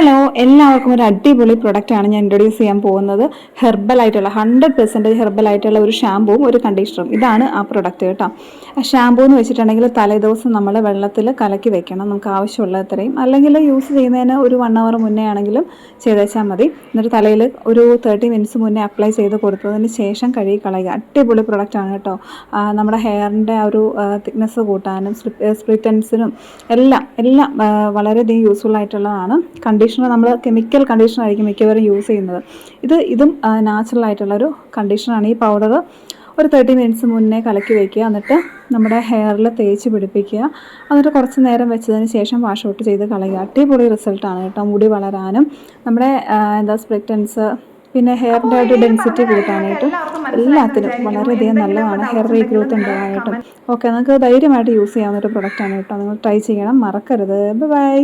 Hello എല്ലാവർക്കും ഒരു അടിപൊളി പ്രൊഡക്റ്റാണ് ഞാൻ ഇൻട്രൊഡ്യൂസ് ചെയ്യാൻ പോകുന്നത്. ഹെർബൽ ആയിട്ടുള്ള ഹൺഡ്രഡ് പെർസെന്റേജ് ഹെർബൽ ആയിട്ടുള്ള ഒരു ഷാമ്പുവും ഒരു കണ്ടീഷണറും ഇതാണ് ആ പ്രൊഡക്റ്റ് കേട്ടോ. ഷാമ്പൂ എന്ന് വെച്ചിട്ടുണ്ടെങ്കിൽ തലേദിവസം നമ്മൾ വെള്ളത്തിൽ കലക്കി വെക്കണം. നമുക്ക് ആവശ്യമുള്ള അത്രയും അല്ലെങ്കിൽ യൂസ് ചെയ്യുന്നതിന് ഒരു വൺ അവർ മുന്നേ ആണെങ്കിലും ചെയ്തേച്ചാൽ മതി. എന്നിട്ട് തലയിൽ ഒരു തേർട്ടി മിനിറ്റ്സ് മുന്നേ അപ്ലൈ ചെയ്ത് കൊടുത്തതിന് ശേഷം കഴുകി കളയുക. അടിപൊളി പ്രൊഡക്റ്റാണ് കേട്ടോ. നമ്മുടെ ഹെയറിന്റെ ആ ഒരു തിക്നെസ് കൂട്ടാനും സ്പ്ലിറ്റൻസിനും എല്ലാം എല്ലാം വളരെയധികം യൂസ്ഫുൾ ആയിട്ടുള്ളതാണ്. കണ്ടീഷണർ നമ്മൾ കെമിക്കൽ കണ്ടീഷണർ ആയിരിക്കും മിക്കവരും യൂസ് ചെയ്യുന്നത്. ഇത് ഇതും നാച്ചുറൽ ആയിട്ടുള്ളൊരു കണ്ടീഷണറാണ് ഈ പൗഡർ ഒരു തേർട്ടി മിനിറ്റ്സ് മുന്നേ കലക്കി വയ്ക്കുക എന്നിട്ട് നമ്മുടെ ഹെയറിൽ തേച്ച് പിടിപ്പിക്കുക. എന്നിട്ട് കുറച്ച് നേരം വെച്ചതിന് ശേഷം വാഷ് ഔട്ട് ചെയ്ത് കളയുക. അടിപൊളി റിസൾട്ടാണ് കേട്ടോ. മുടി വളരാനും നമ്മുടെ എന്താ സ്പ്രിക്റ്റൻസ് പിന്നെ ഹെയറിന്റെ ഒരു ഡെൻസിറ്റി കൂട്ടാനായിട്ടും എല്ലാത്തിനും വളരെയധികം നല്ലതാണ്. ഹെയർ റീഗ്രോത്ത് ഉണ്ടാകാനായിട്ടും ഓക്കെ നിങ്ങൾക്ക് ധൈര്യമായിട്ട് യൂസ് ചെയ്യാവുന്ന ഒരു പ്രൊഡക്റ്റാണ് കേട്ടോ. നിങ്ങൾ ട്രൈ ചെയ്യണം. മറക്കരുത്. ബൈ